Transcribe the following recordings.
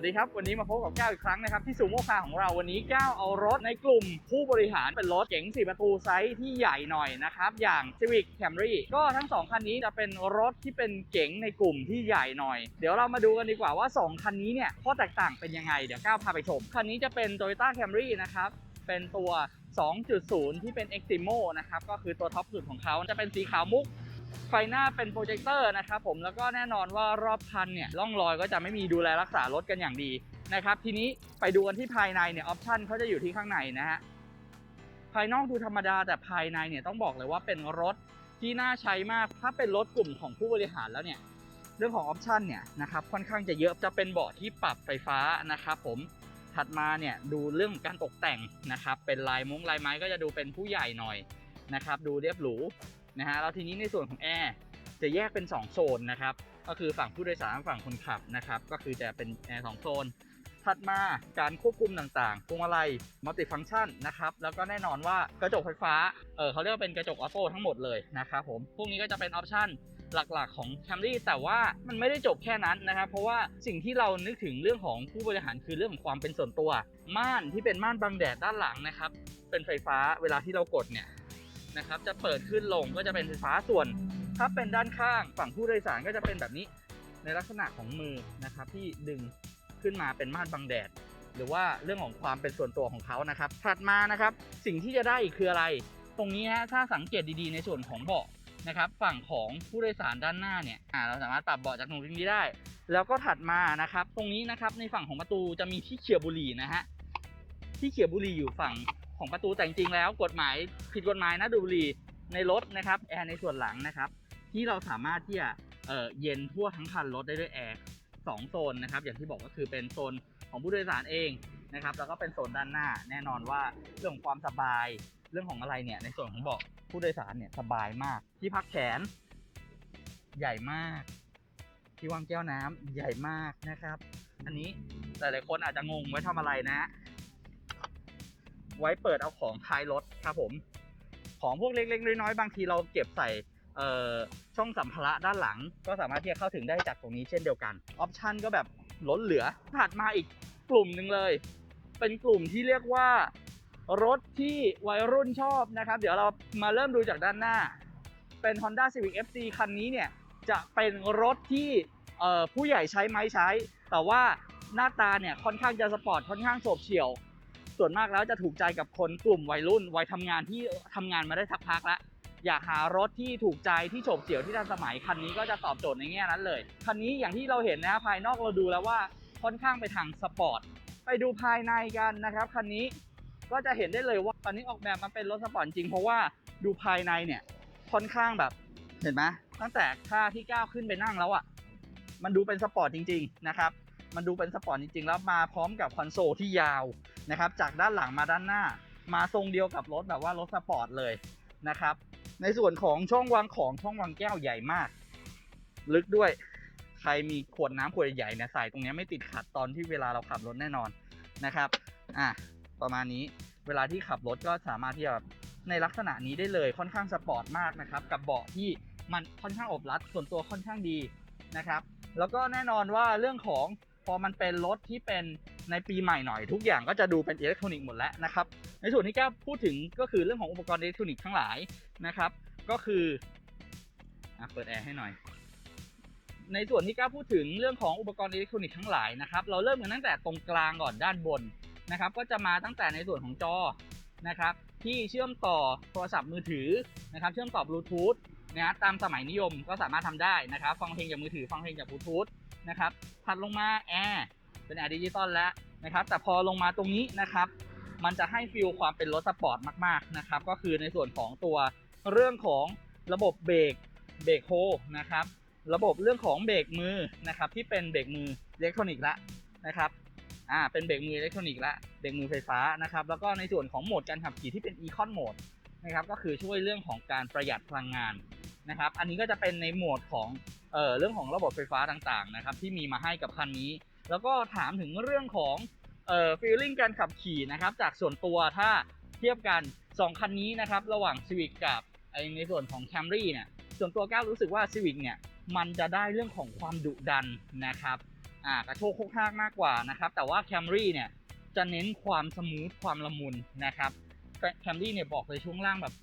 วัสดีครับ วันนี้มาพบกับก้าวอีกครั้งนะครับ ที่ซูโม่คาร์ของเราวันนี้ก้าวเอารถในกลุ่มผู้บริหารเป็นรถเก๋ง4ประตูไซส์ที่ใหญ่หน่อยนะครับ อย่าง Civic Camry ก็ทั้ง 2 คันนี้จะเป็นรถที่เป็นเก๋งในกลุ่มที่ใหญ่หน่อย เดี๋ยวเรามาดูกันดีกว่าว่า 2 คันนี้เนี่ยข้อแตกต่างเป็นยังไง เดี๋ยวก้าวพาไปชม คันนี้จะเป็น Toyota Camry นะครับเป็นตัว 2.0 ที่เป็น Extremo นะครับก็คือตัวท็อปสุดของเขาจะเป็นสีขาวมุก ไฟหน้าเป็นโปรเจคเตอร์นะครับผมแล้วก็แน่นอนว่ารอบคันเนี่ยร่องรอยก็จะไม่มีดูแลรักษารถกันอย่างดีนะครับทีนี้ไปดูกันที่ภายในเนี่ยออปชันเขาจะอยู่ที่ข้างในนะฮะภายนอกดูธรรมดาแต่ภายในเนี่ยต้องบอกเลยว่าเป็นรถที่น่าใช้มากถ้าเป็นรถกลุ่มของผู้บริหารแล้วเนี่ยเรื่องของออปชันเนี่ยนะครับค่อนข้างจะเยอะจะเป็นเบาะที่ปรับไฟฟ้านะครับผมถัดมาเนี่ยดูเรื่องของการตกแต่งนะครับเป็นลายมุ้งลายไม้ก็จะดูเป็นผู้ใหญ่หน่อยนะครับดูเรียบหรู นะฮะแล้วทีนี้ในส่วนของแอร์จะแยกเป็น 2 โซนนะครับ ก็คือฝั่งผู้โดยสารฝั่งคนขับนะครับ ก็คือจะเป็นแอร์สองโซน ถัดมาการควบคุมต่างๆพวงมาลัยมัลติฟังชันนะครับ แล้วก็แน่นอนว่ากระจกไฟฟ้า เออเขาเรียกว่าเป็นกระจกออโต้ทั้งหมดเลยนะครับผม พวกนี้ก็จะเป็นออปชันหลักๆ ของ Camry แต่ว่ามันไม่ได้จบแค่นั้นนะครับ เพราะว่าสิ่งที่เรานึกถึงเรื่องของผู้บริหารคือเรื่องของความเป็นส่วนตัว ม่านที่เป็นม่านบังแดดด้านหลังนะครับ เป็นไฟฟ้าเวลาที่เรากดเนี่ย นะครับจะเปิดขึ้นลงก็จะเป็นไฟฟ้าส่วน ถ้าเป็นด้านข้างฝั่งผู้โดยสารก็จะเป็นแบบนี้ในลักษณะของมือนะครับที่ดึงขึ้นมาเป็นม่านบังแดด หรือว่าเรื่องของความเป็นส่วนตัวของเขานะครับถัดมานะครับสิ่งที่จะได้อีกคืออะไร ตรงนี้ฮะถ้าสังเกตดีๆในส่วนของเบาะนะครับฝั่งของผู้โดยสารด้านหน้าเนี่ยเราสามารถปรับเบาะจากตรงนี้ได้ แล้วก็ถัดมานะครับ ตรงนี้นะครับในฝั่งของประตูจะมีที่เขี่ยบุหรี่นะฮะที่เขี่ยบุหรี่อยู่ฝั่ง ของประตูแต่จริงๆแล้ว กฎหมายผิดกฎหมายนะดูบุหรีในรถนะครับแอร์ในส่วนหลังนะครับที่เราสามารถที่จะเเย็นทั่วทั้งคันรถได้ด้วยแอร์สองโซนนะครับอย่างที่บอกก็คือเป็นโซนของผู้โดยสารเองนะครับแล้วก็เป็นโซนด้านหน้าแน่นอนว่าเรื่องของความสบายเรื่องของอะไรเนี่ยในส่วนของเบาะผู้โดยสารเนี่ยสบายมาก ที่พักแขน ใหญ่มาก ที่วางแก้วน้ำใหญ่มากนะครับ อันนี้หลายๆคนอาจจะงงไว้ทำอะไรนะ ไว้เปิดเอาของท้ายรถครับผม ของพวกเล็กๆน้อยๆบางทีเราเก็บใส่เออช่องสัมภาระด้านหลัง ก็สามารถที่จะเข้าถึงได้จากตรงนี้เช่นเดียวกัน ออปชันก็แบบล้นเหลือถัดมาอีกกลุ่มหนึ่งเลย เป็นกลุ่มที่เรียกว่ารถที่วัยรุ่นชอบนะครับ เดี๋ยวเรามาเริ่มดูจากด้านหน้า เป็น Honda Civic FC คันนี้เนี่ยจะเป็นรถที่ผู้ใหญ่ใช้ไหมใช้ แต่ว่าหน้าตาเนี่ยค่อนข้างจะสปอร์ตค่อนข้างโฉบเฉี่ยว ส่วนมากแล้วจะถูกใจกับคนกลุ่มวัยรุ่นวัยทำงานที่ทำงานมาได้สักพักแล้วอยากหารถที่ถูกใจที่โฉบเฉี่ยวที่ทันสมัยคันนี้ก็จะตอบโจทย์ในแง่นั้นเลยคันนี้อย่างที่เราเห็นนะภายนอกเราดูแล้วว่าค่อนข้างไปทางสปอร์ตไปดูภายในกันนะครับคันนี้ก็จะเห็นได้เลยว่าคันนี้ออกแบบมาเป็นรถสปอร์ตจริงเพราะว่าดูภายในเนี่ยค่อนข้างแบบเห็นไหมตั้งแต่ค่าที่ก้าวขึ้นไปนั่งแล้วอะ่ะมันดูเป็นสปอร์ตจริง ๆ นะครับ มันดูเป็นสปอร์ตจริงๆ แล้วมาพร้อมกับคอนโซลที่ยาวนะครับจากด้านหลังมาด้านหน้า มาทรงเดียวกับรถแบบว่ารถสปอร์ตเลยนะครับในส่วนของช่องวางของช่องวางแก้วใหญ่มาก ลึกด้วยใครมีขวดน้ำขวดใหญ่เนี่ยใส่ตรงนี้ไม่ติดขัดตอนที่เวลาเราขับรถแน่นอนนะครับอะประมาณนี้เวลาที่ขับรถก็สามารถที่จะในลักษณะนี้ได้เลยค่อนข้างสปอร์ตมากนะครับกับเบาะที่มันค่อนข้างอบรัดส่วนตัวค่อนข้างดีนะครับ แล้วก็แน่นอนว่าเรื่องของ พอมันเป็นรถที่เป็นในปีใหม่หน่อยทุกอย่างก็จะดูเป็นอิเล็กทรอนิกส์หมดแล้วนะครับ ในส่วนที่แก้วพูดถึงก็คือเรื่องของอุปกรณ์อิเล็กทรอนิกส์ทั้งหลายนะครับ ก็คืออเปิดแอร์ให้หน่อย ในส่วนที่ก้าวพูดถึงเรื่องของอุปกรณ์อิเล็กทรอนิกส์ทั้งหลายนะครับ เราเริ่มกันตั้งแต่ตรงกลางก่อนด้านบนนะครับ ก็จะมาตั้งแต่ในส่วนของจอนะครับ ที่เชื่อมต่อโทรศัพท์มือถือนะครับ เชื่อมต่อบลูทูธนะฮะตามสมัยนิยมก็สามารถทำได้นะครับ ฟังเพลงจากมือถือ ฟังเพลงจากบลูทูธ นะครับถัดลงมาแอร์เป็นแอร์ดิจิตอลแล้วนะครับ แต่พอลงมาตรงนี้นะครับ มันจะให้ฟีลความเป็นรถสปอร์ตมากๆนะครับ ก็คือในส่วนของตัวเรื่องของระบบเบรกเบรกโฮนะครับ ระบบเรื่องของเบรกมือนะครับ ที่เป็นเบรกมืออิเล็กทรอนิกส์ละนะครับอ่าเป็นเบรกมืออิเล็กทรอนิกส์ละเบรกมือไฟฟ้านะครับ แล้วก็ในส่วนของโหมดการขับขี่ที่เป็น Econ Mode นะครับ ก็คือช่วยเรื่องของการประหยัดพลังงาน นะครับ อันนี้ก็จะเป็นในหมวดของเออเรื่องของระบบไฟฟ้าต่างๆนะครับที่มีมาให้กับคันนี้ แล้วก็ถามถึงเรื่องของเอ่อฟีลลิ่งการขับขี่นะครับจากส่วนตัวถ้าเทียบกัน 2 คันนี้นะครับระหว่าง Civic กับในส่วนของ Camry เนี่ยส่วนตัวก้าวรู้สึกว่า Civic เนี่ยมันจะได้เรื่องของความดุดันนะครับอ่ากระโชกโคกฮากมากกว่านะครับแต่ว่า Camry เนี่ยจะเน้นความสมูทความละมุนนะครับ Camry เนี่ยบอกเลยช่วงล่างแบบ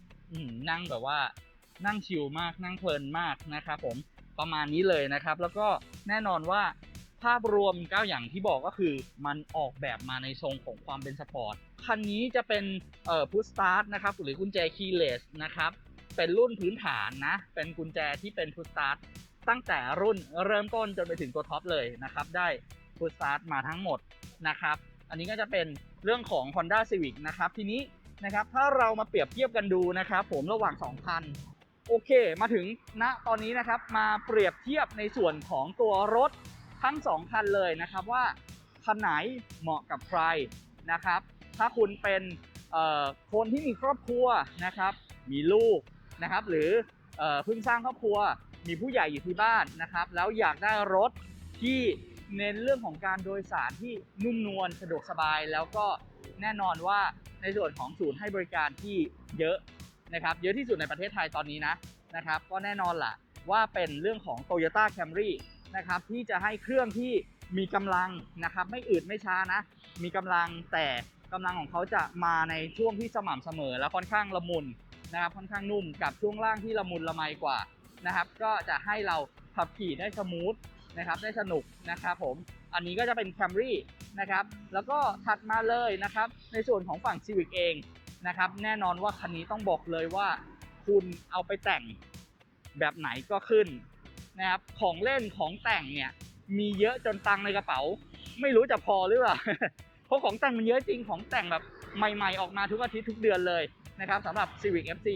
นั่งแบบว่า นั่งชิลมากนั่งเพลินมากนะครับผมประมาณนี้เลยนะครับ แล้วก็แน่นอนว่าภาพรวมก้าอย่างที่บอกก็คือมันออกแบบมาในทรงของความเป็นสปอร์ต คันนี้จะเป็นเอ่อพุชสตาร์ทนะครับหรือกุญแจคีย์เลสนะครับ เป็นรุ่นพื้นฐานนะ เป็นกุญแจที่เป็นพุชสตาร์ทตั้งแต่รุ่นเริ่มต้นจนไปถึงตัวท็อปเลยนะครับ ได้พุชสตาร์ทมาทั้งหมดนะครับ อันนี้ก็จะเป็นเรื่องของ Honda Civic นะครับ ทีนี้นะครับถ้าเรามาเปรียบเทียบกันดูนะครับ ผมระหว่าง 2 คัน โอเค มาถึงณตอนนี้นะครับ มาเปรียบเทียบในส่วนของตัวรถทั้ง 2 คันเลยนะครับว่าคันไหนเหมาะกับใครนะครับ ถ้าคุณเป็นคนที่มีครอบครัวนะครับ มีลูกนะครับ หรือเพิ่งสร้างครอบครัว มีผู้ใหญ่อยู่ที่บ้านนะครับ แล้วอยากได้รถที่เน้นเรื่องของการโดยสารที่นุ่มนวลสะดวกสบาย แล้วก็แน่นอนว่าในส่วนของศูนย์ให้บริการที่เยอะ นะครับเยอะที่สุดในประเทศไทยตอนนี้นะนะครับก็แน่นอนล่ะว่าเป็นเรื่องของ Toyota Camry นะครับที่จะให้เครื่องที่มีกำลังนะครับไม่อืดไม่ช้านะ มีกำลังแต่กำลังของเขาจะมาในช่วงที่สม่ำเสมอ และค่อนข้างละมุนนะครับค่อนข้างนุ่มกับช่วงล่างที่ละมุนละไมกว่านะครับก็จะให้เราขับขี่ได้สมูทนะครับได้สนุกนะครับผมอันนี้ก็จะเป็น Camry นะครับแล้วก็ถัดมาเลยนะครับในส่วนของฝั่ง Civic เอง นะครับ แน่นอนว่าคันนี้ต้องบอกเลยว่า คุณเอาไปแต่งแบบไหนก็ขึ้นนะครับของเล่นของแต่งเนี่ยมีเยอะจนตังในกระเป๋า ไม่รู้จะพอหรือเปล่าเพราะของแต่งมันเยอะจริงของแต่งแบบใหม่ ๆ ออกมาทุกอาทิตย์ทุกเดือนเลยนะครับสำหรับ Civic FC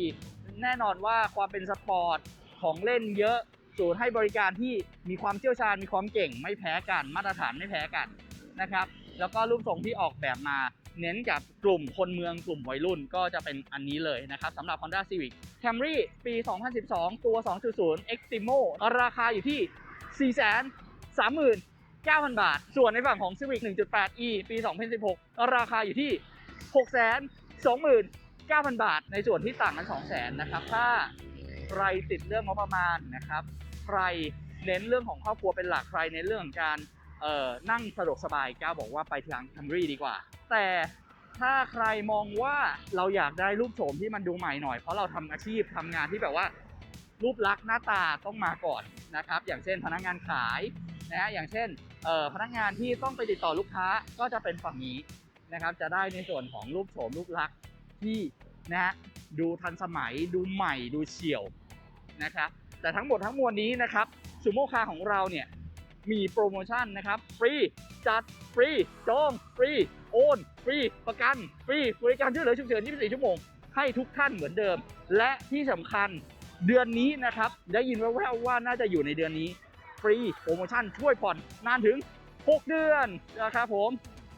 แน่นอนว่าความเป็นสปอร์ตของเล่นเยอะศูนย์ให้บริการที่มีความเชี่ยวชาญมีความเก่ง ไม่แพ้กันมาตรฐานไม่แพ้กันนะครับ แล้วก็รูปทรงที่ออกแบบมา เน้นกับกลุ่มคนเมืองกลุ่มวัยรุ่นก็จะเป็นอันนี้เลยนะครับสำหรับ Honda Civic Camry ปี 2012 ตัว 2.0 Extremo ราคาอยู่ที่ 4 3 9,000 บาท ส่วนในฝั่งของ Civic 1.8e ปี 2016 ราคาอยู่ที่ 629,000 บาท ในส่วนที่ต่างกัน 200,000นะครับ ถ้าใครติดเรื่องงบประมาณนะครับ ใครเน้นเรื่องของครอบครัวเป็นหลัก ใครในเรื่องของการ เอ่อนั่งสะดวกสบายก้าวบอกว่าไปทาง Camry ดีกว่า แต่ถ้าใครมองว่าเราอยากได้รูปโฉมที่มันดูใหม่หน่อย เพราะเราทำอาชีพทำงานที่แบบว่า รูปลักษณ์หน้าตาต้องมาก่อนนะครับ อย่างเช่นพนักงานขายนะฮะอย่างเช่นเอ่อพนักงานที่ต้องไปติดต่อลูกค้าก็จะเป็นฝั่งนี้นะครับ จะได้ในส่วนของรูปโฉมรูปลักษณ์ที่นะฮะดูทันสมัยดูใหม่ดูเฉียวนะครับแต่ทั้งหมดทั้งมวลนี้นะครับซูโม่คาของเราเนี่ย มีโปรโมชั่นนะครับ ฟรี จัดฟรี จอง ฟรี โอน ฟรี ประกัน ฟรี บริการช่วยเหลือฉุกเฉิน 24 ชั่วโมง ให้ทุกท่านเหมือนเดิม และที่สำคัญเดือนนี้นะครับ ได้ยินแว่วๆว่าน่าจะอยู่ในเดือนนี้ ฟรีโปรโมชั่นช่วยผ่อนนานถึง 6 เดือนนะครับผม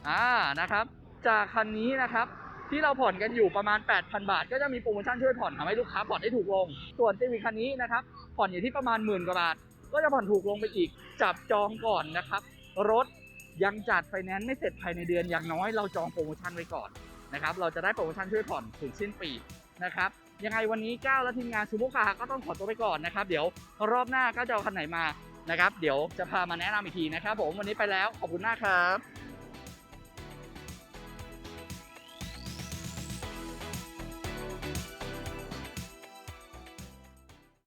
อ่านะครับ จากคันนี้นะครับที่เราผ่อนกันอยู่ประมาณ 8,000 บาท ก็จะมีโปรโมชั่นช่วยผ่อนทำให้ลูกค้าผ่อนได้ถูกลง ส่วนซีวิคันนี้นะครับผ่อนอยู่ที่ประมาณหมื่นกว่าบาท ก็จะผ่อนถูกลงไปอีก จับจองก่อนนะครับ รถยังจัดไฟแนนซ์ไม่เสร็จภายในเดือนอย่างน้อยเราจองโปรโมชั่นไว้ก่อนนะครับ เราจะได้โปรโมชั่นช่วยผ่อนถึงสิ้นปีนะครับ ยังไงวันนี้ก้าวและทีมงานซูโม่คาก็ต้องขอตัวไปก่อนนะครับ เดี๋ยวรอบหน้าก็จะเอาคันไหนมานะครับ เดี๋ยวจะพามาแนะนำอีกทีนะครับ ผมวันนี้ไปแล้วขอบคุณมากครับ